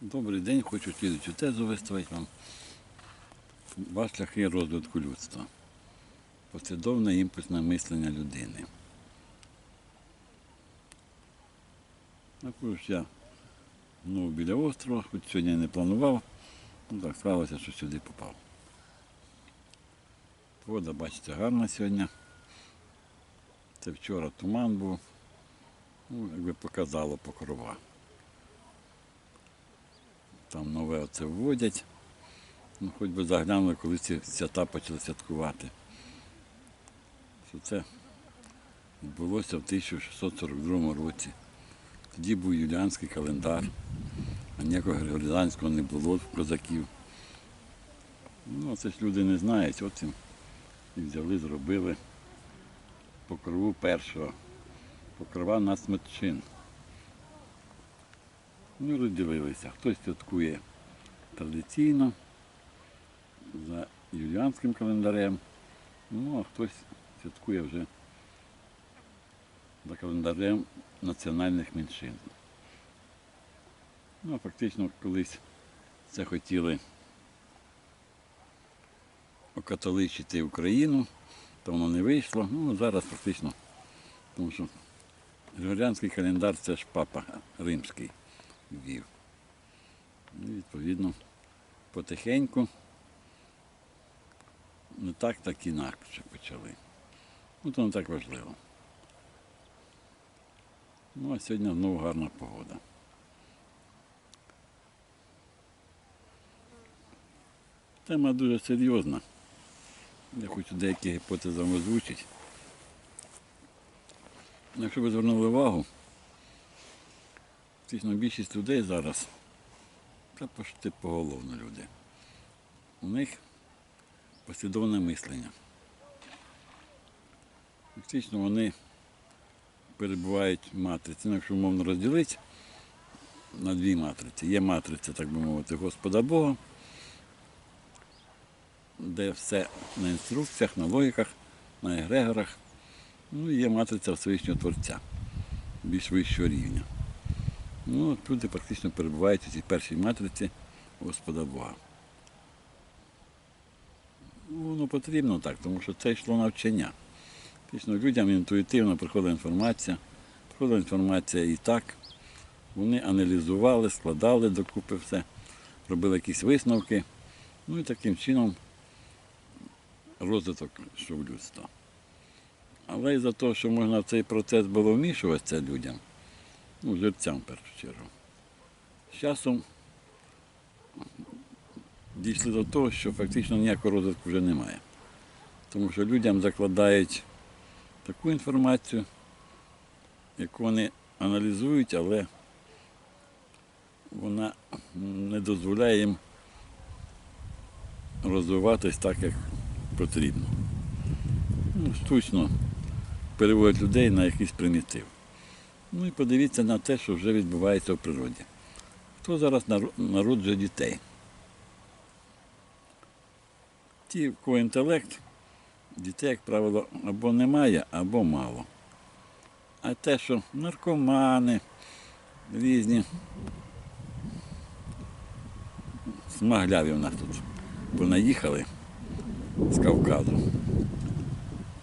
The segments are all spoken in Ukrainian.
Добрий день, хочу слідчу тезу виставити вам. Два шляхи розвитку людства. Послідовне імпульсне мислення людини. Також я ну, біля острова, хоч сьогодні я не планував, ну так склалося, що сюди попав. Вода, бачите, гарна сьогодні. Це вчора туман був, ну, якби показало покрова. Там нове оце вводять. Ну, хоч би заглянули, коли ці свята почали святкувати. Що це відбулося в 1642 році. Тоді був юліанський календар, а ніякого григоріанського не було в козаків. Ну, це ж люди не знають, от і взяли, зробили покрову першого. Покрова на смитчин. Ну, розділилися. Хтось святкує традиційно за юліанським календарем, ну а хтось святкує вже за календарем національних меншин. Ну, а фактично колись це хотіли окатоличити Україну, то воно не вийшло. Ну, зараз фактично, тому що Григоріанський календар це ж папа римський ввів. Ну, відповідно, потихеньку, не так, так інакше почали. Ну, то не так важливо. Ну, а сьогодні знову гарна погода. Тема дуже серйозна. Я хочу деякі гіпотези озвучити. Якщо ви звернули увагу, Фактично більшість людей зараз, це почти поголовно люди. У них послідовне мислення. Фактично вони перебувають в матриці. Ну, якщо умовно розділити на дві матриці. Є матриця, так би мовити, Господа Бога, де все на інструкціях, на логіках, на егрегорах. Ну і є матриця Всевишнього Творця, більш вищого рівня. Ну, от люди практично перебувають у цій першій матриці Господа Бога. Воно потрібно так, тому що це йшло навчання. Фактично людям інтуїтивно приходила інформація, приходила інформація і так. Вони аналізували, складали докупи все, робили якісь висновки. Ну і таким чином розвиток йшов людства. Але із-за того, що можна в цей процес було вмішуватися людям, ну, жерцям в першу чергу. З часом дійшли до того, що фактично ніякого розвитку вже немає. Тому що людям закладають таку інформацію, яку вони аналізують, але вона не дозволяє їм розвиватись так, як потрібно. Ну, штучно переводять людей на якийсь примітив. Ну і подивіться на те, що вже відбувається в природі. Хто зараз народжує дітей? Ті, в кого інтелект, дітей, як правило, або немає, або мало. А те, що наркомани, різні смагляві в нас тут понаїхали з Кавказу.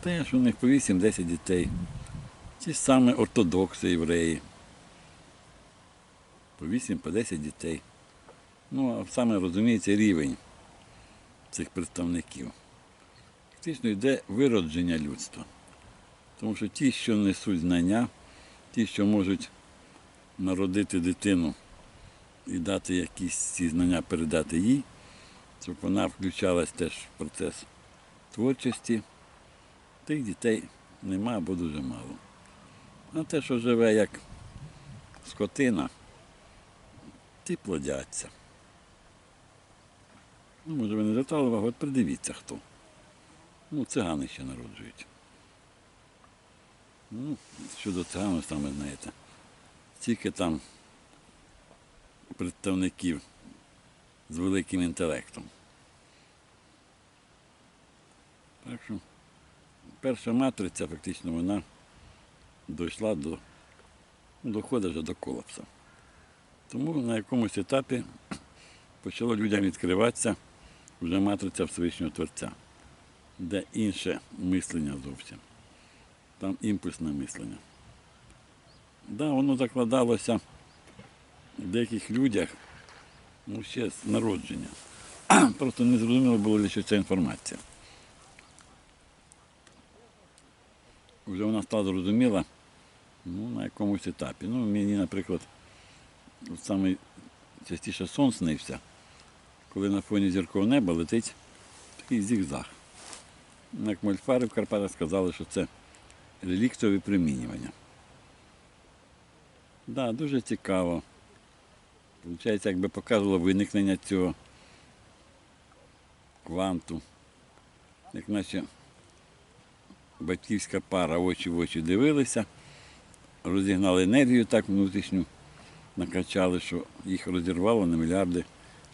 Те, що у них по 8-10 дітей. Ті саме ортодокси євреї. По 8 по 10 дітей. Ну, а саме розуміється рівень цих представників. Фактично йде виродження людства. Тому що ті, що несуть знання, ті, що можуть народити дитину і дати якісь ці знання, передати їй, щоб вона включалась теж в процес творчості, тих дітей нема або дуже мало. А те, що живе як скотина, ті плодяться. Ну, може, ви не звертали увагу, от придивіться хто. Ну, цигани ще народжують. Ну, щодо циган, саме знаєте, тільки там представників з великим інтелектом. Так що перша матриця фактично вона дійшла до, доходить вже до колапсу. Тому на якомусь етапі почало людям відкриватися вже матриця Всевишнього Творця, де інше мислення зовсім. Там імпульсне мислення. Да, воно закладалося в деяких людях ну, ще з народження. Просто не зрозуміло було, що ця інформація. Вже вона стала зрозуміла ну, на якомусь етапі. Ну, мені, наприклад, от саме частіше сон снився, коли на фоні зіркового неба летить такий зігзаг. Як мольфари в Карпатах сказали, що це реліктове примінювання. Так, да, дуже цікаво. Получається, якби показувало виникнення цього кванту. Як наче батьківська пара очі в очі дивилися, розігнали енергію так внутрішню, накачали, що їх розірвало на мільярди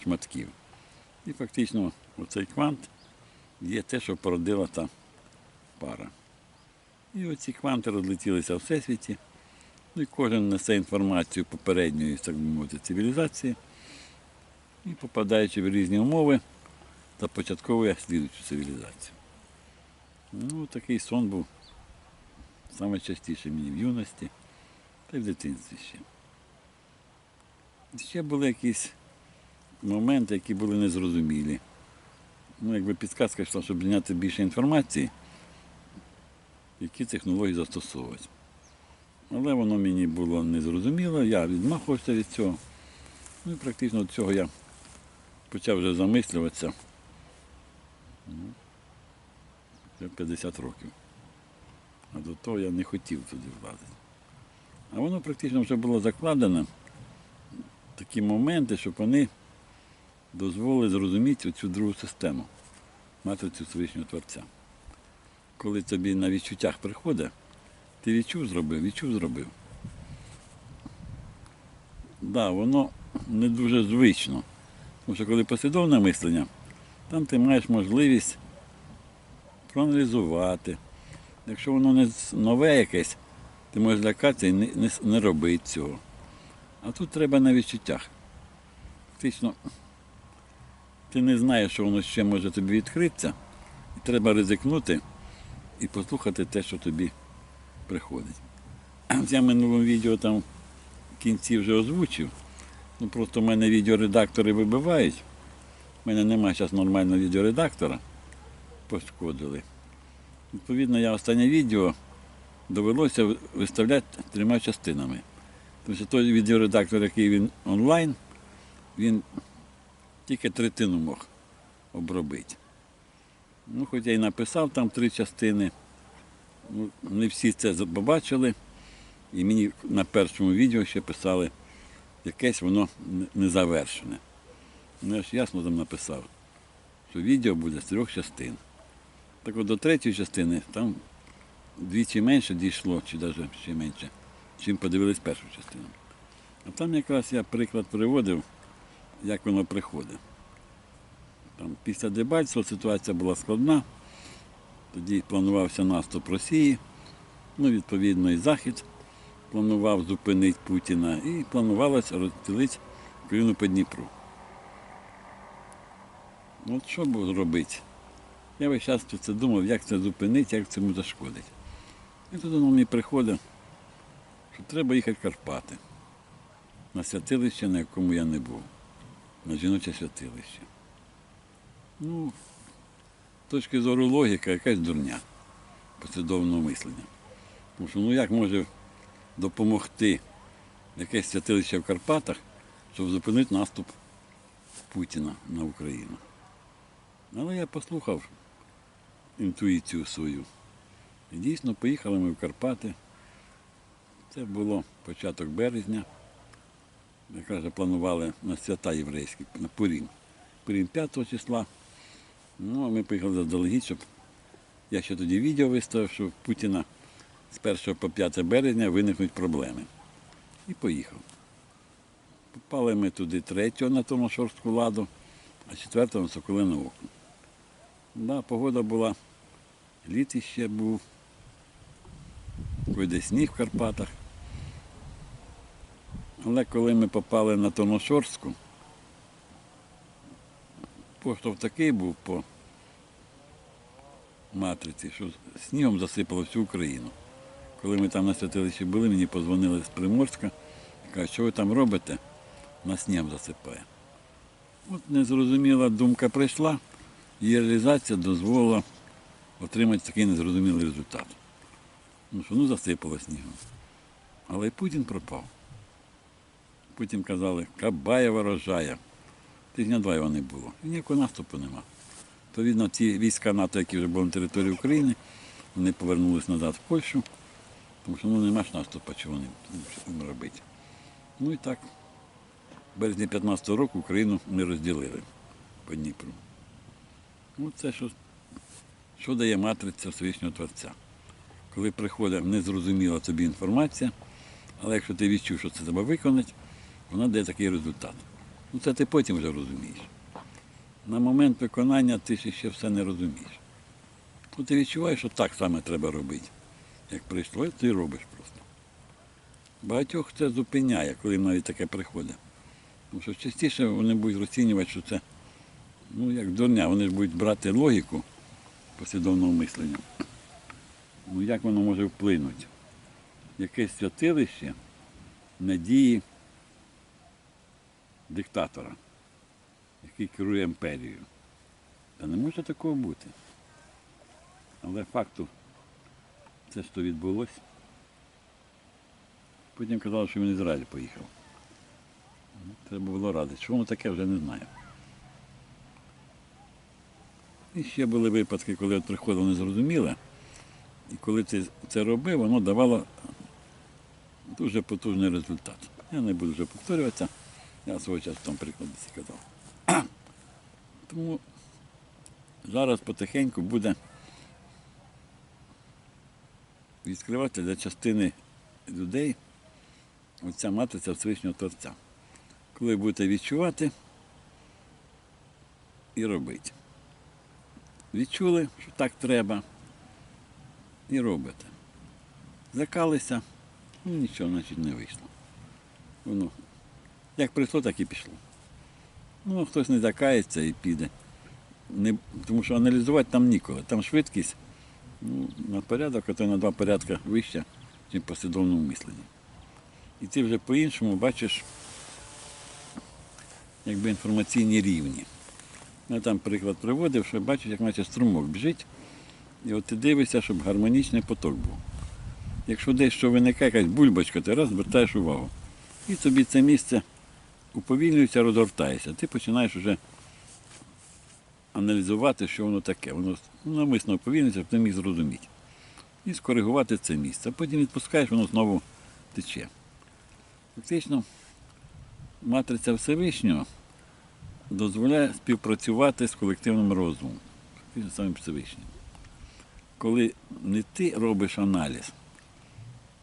шматків. І фактично оцей квант є те, що породила та пара. І оці кванти розлетілися в всесвіті. Ну і кожен несе інформацію попередньої, так би мовити, цивілізації. І попадаючи в різні умови, започатковує слідуючу цивілізацію. Ну, такий сон був саме частіше мені в юності та й в дитинстві ще. Ще були якісь моменти, які були незрозумілі. Ну, якби підказка йшла, щоб зняти більше інформації, які технології застосовувати. Але воно мені було незрозуміло, я відмахувався від цього. Ну і практично від цього я почав вже замислюватися. Ну, вже 50 років. А до того я не хотів туди влазити. А воно практично вже було закладено такі моменти, щоб вони дозволили зрозуміти цю другу систему, матрицю Всевишнього Творця. Коли тобі на відчуттях приходить, ти відчув зробив, відчув зробив. Так, да, воно не дуже звично. Тому що коли послідовне мислення, там ти маєш можливість проаналізувати. Якщо воно не нове якесь, ти можеш лякатися і не, не, не робити цього. А тут треба на відчуттях. Фактично, ти не знаєш, що воно ще може тобі відкритися, і треба ризикнути і послухати те, що тобі приходить. Я в минулому відео там в кінці вже озвучив. Ну просто в мене відеоредактори вибивають. У мене немає зараз нормального відеоредактора. Пошкодили. Відповідно, я останнє відео довелося виставляти трьома частинами. Тому що той відеоредактор, який він онлайн, він тільки третину мог обробити. Ну, хоч я і написав там три частини, ну, не всі це побачили. І мені на першому відео ще писали, якесь воно незавершене. Ну, я ж ясно там написав, що відео буде з трьох частин. Так от до третьої частини там двічі менше дійшло, чи навіть ще менше, чим подивились першу частину. А там якраз я приклад приводив, як воно приходить. Там після Дебальцева ситуація була складна. Тоді планувався наступ Росії, ну, відповідно, і Захід планував зупинити Путіна і планувалося розділити Україну по Дніпру. От що було робити? Я весь час це думав, як це зупинити, як цьому зашкодити. І тут воно мені приходить, що треба їхати в Карпати на святилище, на якому я не був, на жіноче святилище. Ну, з точки зору логіка, якась дурня послідовного мислення. Тому що ну як може допомогти якесь святилище в Карпатах, щоб зупинити наступ Путіна на Україну. Але я послухав інтуїцію свою. І дійсно поїхали ми в Карпати. Це було початок березня. Якраз же планували на свята єврейські, на Пурім. Пурім 5 числа. Ну, а ми поїхали заздалегідь, щоб я ще тоді відео виставив, що в Путіна з 1 по 5 березня виникнуть проблеми. І поїхав. Попали ми туди 3 на тому шорстку ладу, а 4 на Соколине око. Да, погода була, літ ще був, койде сніг в Карпатах. Але коли ми попали на Тоношорську, поштовх такий був по матриці, що снігом засипало всю Україну. Коли ми там на святилищі були, мені позвонили з Приморська, кажуть, що ви там робите? Нас снігом засипає. От незрозуміла думка прийшла, її реалізація дозволила отримати такий незрозумілий результат. Ну що, ну засипало снігом. Але і Путін пропав. Потім казали, Кабаєва рожає. Тижня два його не було. І ніякого наступу нема. То, видно, ті війська НАТО, які вже були на території України, вони повернулись назад в Польщу, тому що ну, нема ж наступу, чого вони робити. Ну і так, в березні 15-го року Україну ми розділили по Дніпру. Ну, це що, що дає матриця Всевишнього Творця. Коли приходить незрозуміла тобі інформація, але якщо ти відчув, що це треба виконати, вона дає такий результат. Ну це ти потім вже розумієш. На момент виконання ти ще все не розумієш. Ну, ти відчуваєш, що так саме треба робити. Як прийшло, ти робиш просто. Багатьох це зупиняє, коли навіть таке приходить. Тому що частіше вони будуть розцінювати, що це, ну, як дурня, вони ж будуть брати логіку послідовного мислення. Ну як воно може вплинути? Якесь святилище надії диктатора, який керує імперією. Та не може такого бути. Але факту це що відбулося. Потім казали, що він в Ізраїль поїхав. Ну, Треба було радити. Що воно таке, вже не знаю. І ще були випадки, коли приходило незрозуміле. І коли ти це робив, воно давало дуже потужний результат. Я не буду вже повторюватися. Я свого часу там приклад десь казав. Тому зараз потихеньку буде відкривати для частини людей оця матриця Всевишнього Творця. Коли будете відчувати і робити. Відчули, що так треба, і робите. Закалися, ну нічого, значить, не вийшло. Воно як прийшло, так і пішло. Ну, хтось не закається і піде. Не, тому що аналізувати там ніколи. Там швидкість ну, на порядок, а то на два порядки вища, ніж послідовному мисленні. І ти вже по-іншому бачиш якби інформаційні рівні. Я там приклад приводив, що бачиш, як наче струмок біжить, і от ти дивишся, щоб гармонічний поток був. Якщо десь що виникає якась бульбочка, ти раз звертаєш увагу. І тобі це місце уповільнюється, розгортається. Ти починаєш вже аналізувати, що воно таке. Воно навмисно уповільнюється, щоб ти міг зрозуміти. І скоригувати це місце. Потім відпускаєш, воно знову тече. Фактично, матриця Всевишнього дозволяє співпрацювати з колективним розумом, фактично самим Всевишнім. Коли не ти робиш аналіз,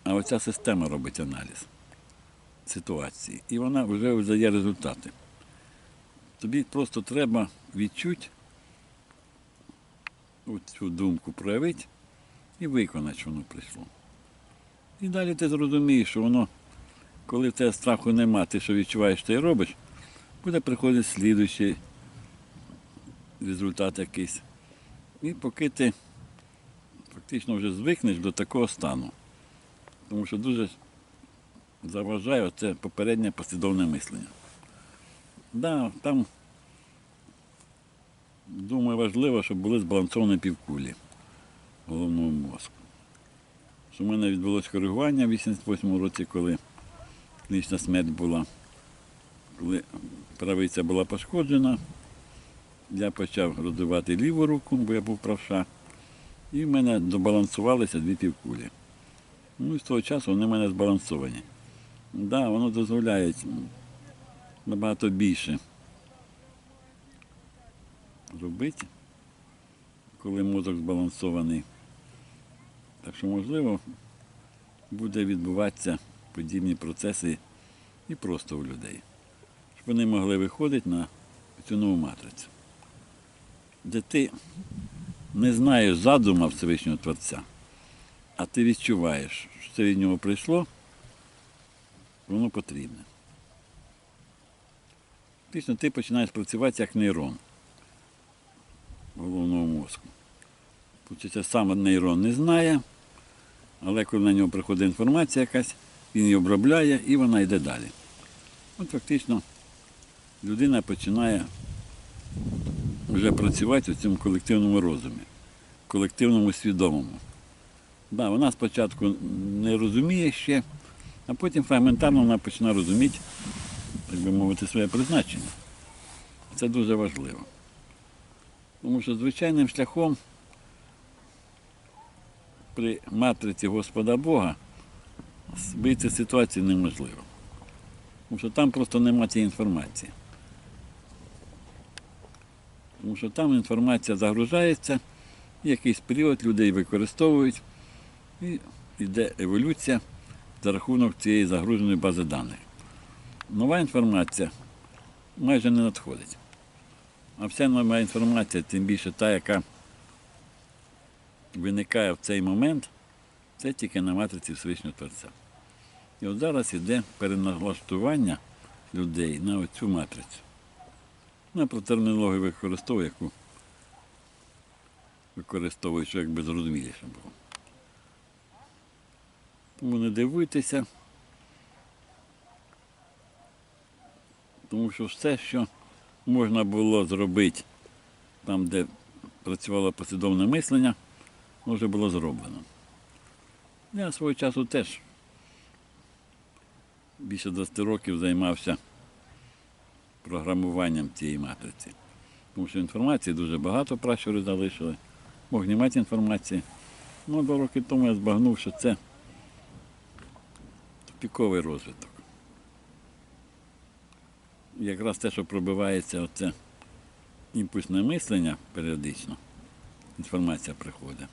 а оця система робить аналіз ситуації. І вона вже видає результати. Тобі просто треба відчути цю думку проявити і виконати, що воно прийшло. І далі ти зрозумієш, що воно, коли в тебе страху нема, ти що відчуваєш, ти робиш, буде приходити слідуючий результат якийсь. І поки ти фактично вже звикнеш до такого стану. Тому що дуже заважає це попереднє послідовне мислення. Да, там, думаю, важливо, щоб були збалансовані півкулі головного мозку. В мене відбулося коригування в 88 році, коли клінічна смерть була, коли правиця була пошкоджена, я почав розвивати ліву руку, бо я був правша, і в мене добалансувалися дві півкулі. Ну і з того часу вони в мене збалансовані. Да, воно дозволяє набагато більше робити, коли мозок збалансований. Так що, можливо, буде відбуватися подібні процеси і просто у людей. Щоб вони могли виходити на цю нову матрицю. Де не знаєш задума Всевишнього Творця, а ти відчуваєш, що це від нього прийшло, воно потрібне. Фактично ти починаєш працювати як нейрон головного мозку. Получиться, сам нейрон не знає, але коли на нього приходить інформація якась, він її обробляє і вона йде далі. От фактично людина починає вже працювати у цьому колективному розумі, колективному свідомому. Да, вона спочатку не розуміє ще, а потім фрагментарно вона починає розуміти, так би мовити, своє призначення. Це дуже важливо. Тому що звичайним шляхом при матриці Господа Бога вийти з ситуації неможливо. Тому що там просто немає цієї інформації. Тому що там інформація загружається, якийсь період людей використовують, і йде еволюція за рахунок цієї загруженої бази даних. Нова інформація майже не надходить. А вся нова інформація, тим більше та, яка виникає в цей момент, це тільки на матриці Всевишнього Творця. І от зараз йде переналаштування людей на оцю матрицю. Ну, про термінологію використовую, яку використовую, що якби зрозуміліше було. Тому не дивуйтеся, тому що все, що можна було зробити там, де працювало послідовне мислення, вже було зроблено. Я свого часу теж більше 20 років займався програмуванням цієї матриці. Тому що інформації дуже багато пращури залишили. Мог не мати інформації. Ну, два роки тому я збагнув, що це тупіковий розвиток. Якраз те, що пробивається оце імпульсне мислення періодично, інформація приходить.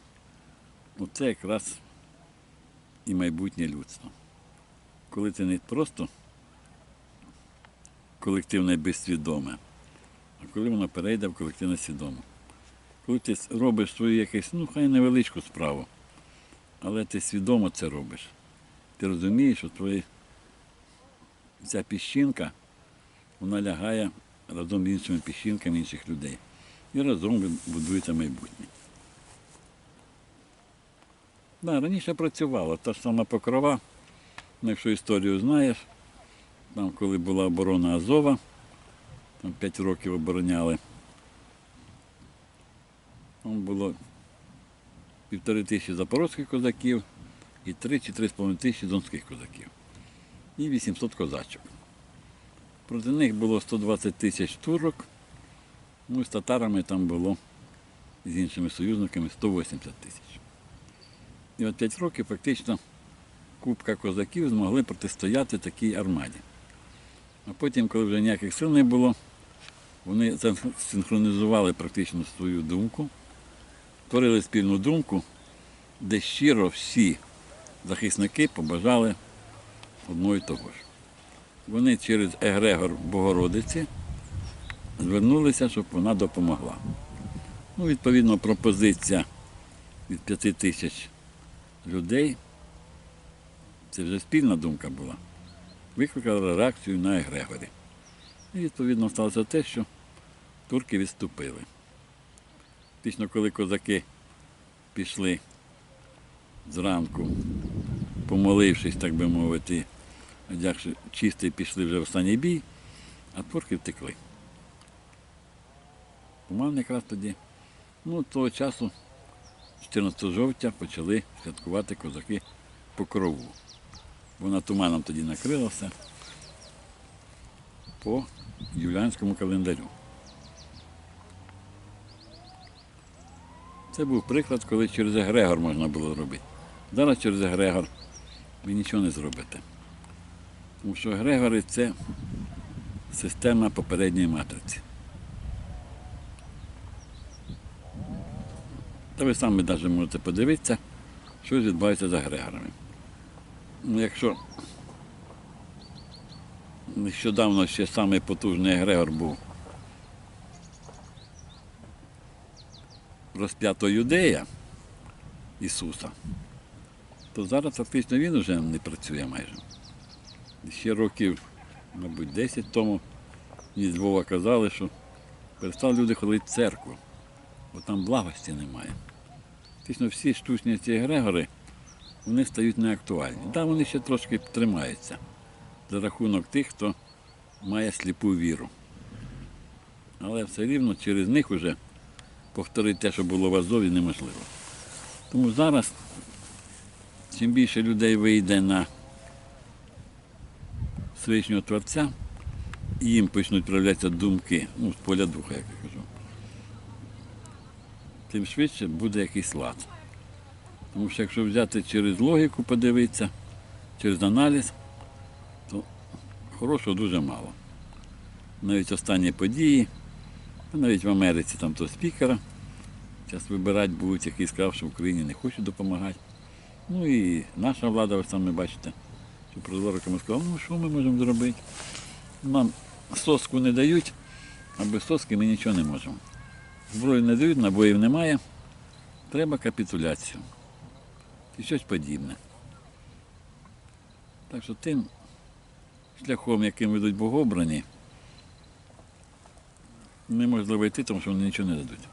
Оце якраз і майбутнє людство. Коли це не просто колективне безсвідоме, а коли воно перейде в колективне свідоме. Коли ти робиш свою якусь, ну хай невеличку справу, але ти свідомо це робиш. Ти розумієш, що твої ця піщинка, вона лягає разом з іншими піщинками інших людей. І разом будується майбутнє. Да, раніше працювала, та ж сама покрова, ну, якщо історію знаєш, там, коли була оборона Азова, там 5 років обороняли. Там було півтори тисячі запорозьких козаків і 3 чи 3,5 тисячі донських козаків. І 800 козачок. Проти них було 120 тисяч турок, ну і з татарами там було з іншими союзниками 180 тисяч. І от 5 років фактично купка козаків змогли протистояти такій армаді. А потім, коли вже ніяких сил не було, вони синхронізували практично свою думку, створили спільну думку, де щиро всі захисники побажали одного і того ж. Вони через Егрегор Богородиці звернулися, щоб вона допомогла. Ну, Відповідно, пропозиція від п'яти тисяч людей, це вже спільна думка була, викликала реакцію на Егрегорі. І відповідно сталося те, що турки відступили. Фактично, коли козаки пішли зранку, помолившись, так би мовити, одягши чистий, пішли вже в останній бій, а турки втекли. Туман якраз тоді. Ну, того часу, 14 жовтня, почали святкувати козаки покрову. Вона туманом тоді накрила все по юліанському календарю. Це був приклад, коли через Егрегор можна було робити. Зараз через Егрегор ви нічого не зробите. Тому що Егрегори це система попередньої матриці. Та ви самі навіть можете подивитися, що відбувається з Егрегорами. Ну, якщо нещодавно ще самий потужний Егрегор був розп'ято юдея Ісуса, то зараз фактично він вже не працює майже. ще років, мабуть, 10 тому мені з Львова казали, що перестали люди ходити в церкву, бо там благості немає. Фактично всі штучні ці егрегори, вони стають неактуальні. Так, вони ще трошки тримаються за рахунок тих, хто має сліпу віру. Але все рівно через них вже повторити те, що було в Азові, неможливо. Тому зараз, чим більше людей вийде на Всевишнього Творця, і їм почнуть проявлятися думки, ну, з поля духа, як я кажу, тим швидше буде якийсь лад. Тому що якщо взяти через логіку, подивитися, через аналіз, то хорошого дуже мало. Навіть останні події, навіть в Америці там то спікера, зараз вибирати будуть, який сказав, що в Україні не хочуть допомагати. Ну і наша влада, ви самі бачите, що прозориками сказала, ну що ми можемо зробити? Нам соску не дають, а без соски ми нічого не можемо. Зброю не дають, набоїв немає. Треба капітуляцію. І щось подібне. Так що тим шляхом, яким ведуть богобрані, неможливо йти, тому що вони нічого не дадуть.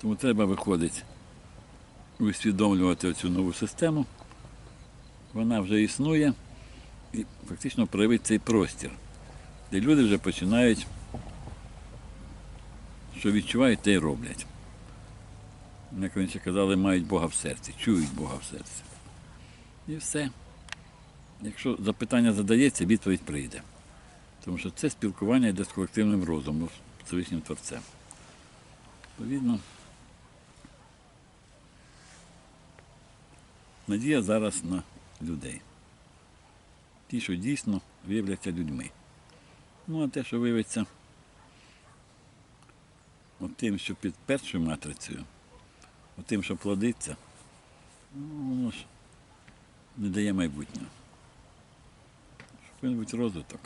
Тому треба виходити, усвідомлювати оцю нову систему. Вона вже існує і фактично проявити цей простір, де люди вже починають, що відчувають, те й роблять. Як раніше казали, мають Бога в серці, чують Бога в серці. І все. Якщо запитання задається, відповідь прийде. Тому що це спілкування йде з колективним розумом, з Всевишнім Творцем. Відповідно, надія зараз на людей. Ті, що дійсно виявляться людьми. Ну, а те, що виявиться тим, що під першою матрицею, тим, що плодиться, ну, воно ж не дає майбутнього. Що повинен бути розвиток.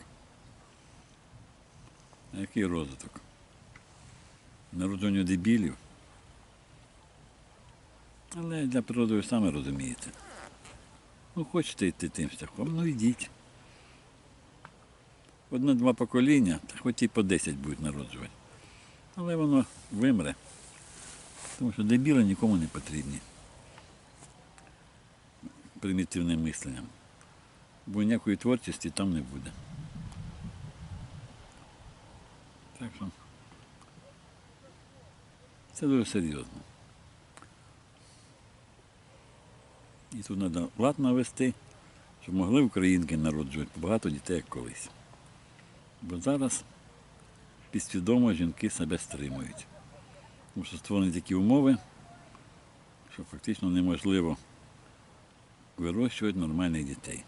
А який розвиток? Народження дебілів. Але для природи ви самі розумієте. Ну, хочете йти тим шляхом, ну йдіть. Одне-два покоління, хоч і по 10 будуть народжувати. Але воно вимре. Тому що дебіли нікому не потрібні. Примітивним мисленням. Бо ніякої творчості там не буде. Так що це дуже серйозно. І тут треба лад навести, щоб могли українки народжувати багато дітей, як колись. Бо зараз підсвідомо жінки себе стримують. Тому що створені такі умови, що фактично неможливо вирощувати нормальних дітей.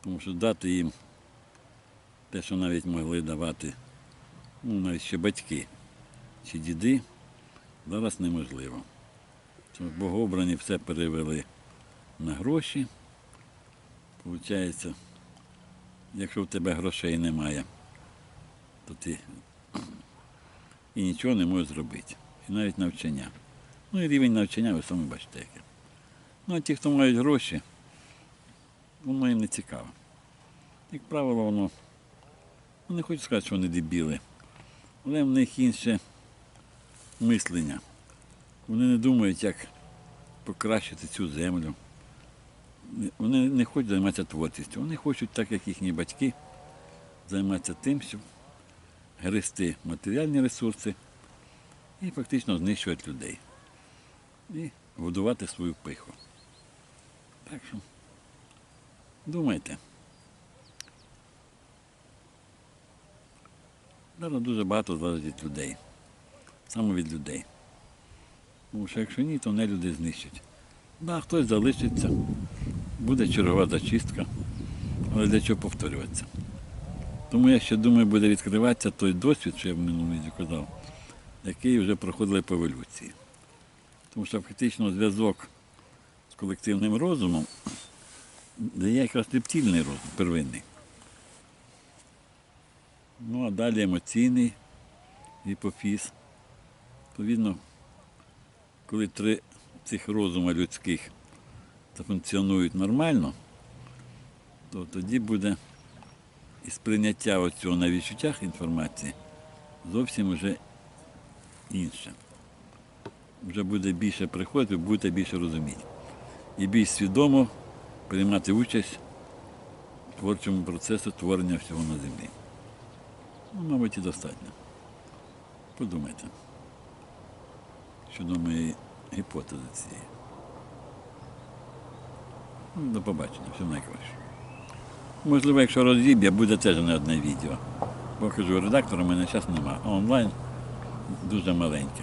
Тому що дати їм те, що навіть могли давати, ну, навіть ще батьки чи діди, зараз неможливо. Тому богообрані все перевели на гроші. Получається, якщо в тебе грошей немає, то ти і нічого не можеш зробити. І навіть навчання. Ну і рівень навчання ви самі бачите яке. Ну а ті, хто мають гроші, воно їм не цікаво. Як правило, воно, ну не хочу сказати, що вони дебіли, але в них інше мислення. Вони не думають, як покращити цю землю. Вони не хочуть займатися творчістю. Вони хочуть, так як їхні батьки, займатися тим, щоб грести матеріальні ресурси і фактично знищувати людей. І годувати свою пиху. Так що думайте. Зараз дуже багато залежить від людей. Саме від людей. Тому що якщо ні, то не люди знищать. Да, хтось залишиться, буде чергова зачистка, але для чого повторюватися? Тому я ще думаю, буде відкриватися той досвід, що я в минулому відео казав, який вже проходили по еволюції. Тому що фактично зв'язок з колективним розумом дає якраз рептильний розум, первинний. Ну а далі емоційний гіпофіз. Відповідно, коли три цих розума людських функціонують нормально, то тоді буде сприйняття оцього на відчуттях інформації зовсім вже інше. Вже буде більше приходити, будете більше розуміти. І більш свідомо приймати участь в творчому процесі творення всього на землі. Ну, мабуть, і достатньо. Подумайте щодо моєї гіпотези цієї. Ну, До побачення, все найкраще. Можливо, якщо розіб'є, буде теж не одне відео. Бо кажу, редактора в мене зараз немає, а онлайн дуже маленьке.